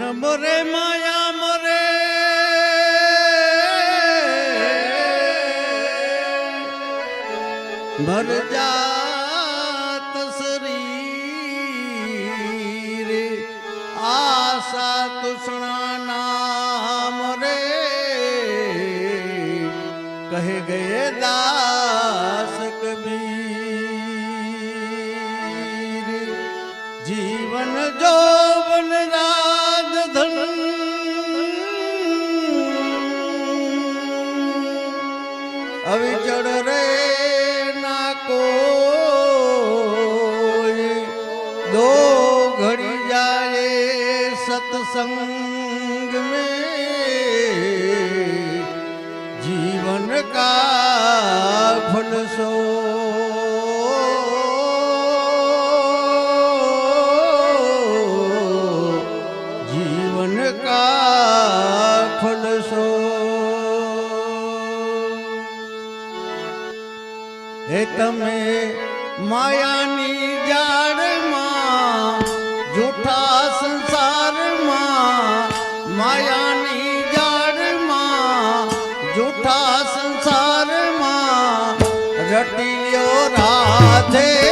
જીવન મોરે માયા મોરે. ભર જાત શરીર આશા તૃષ્ણા નામ રે કહે ગયે દાસ જાય સત્સંગ में जीवन का फल सो जीवन का फल सो હે તમે માયાની જાળમાં જૂઠા સંસારમાં માયાની જાળમાં જૂઠા સંસારમાં રટી લ્યો રાધે.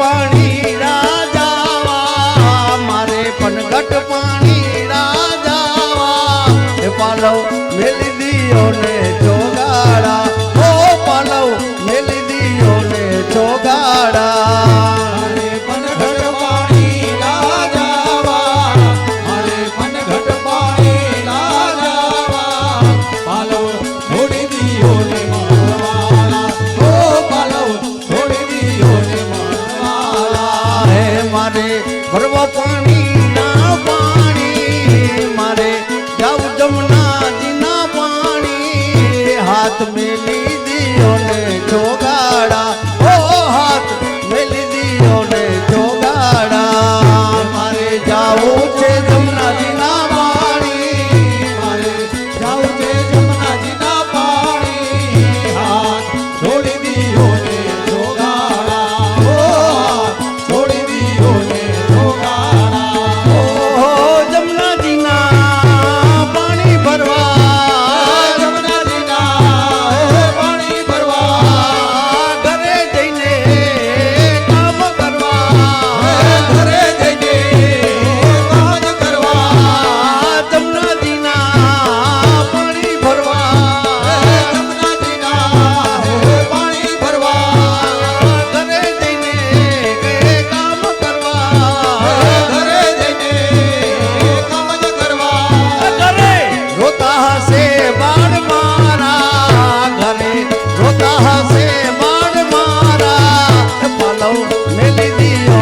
पाणी me pidió.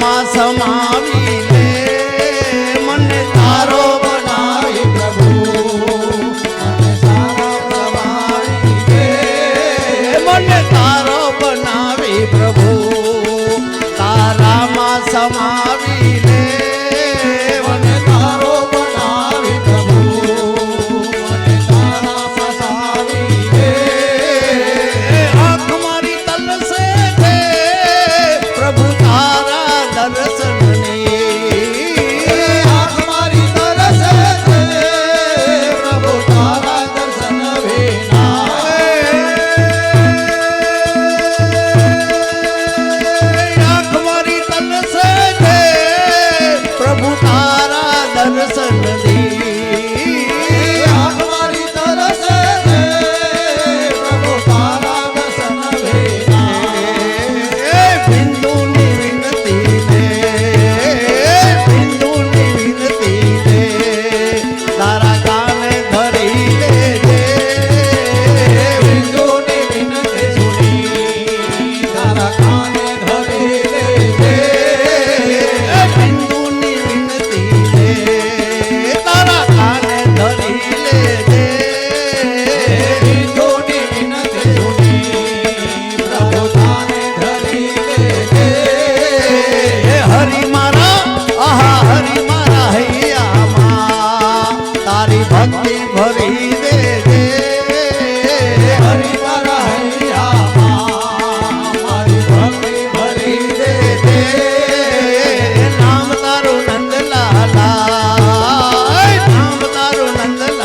માં સમાવી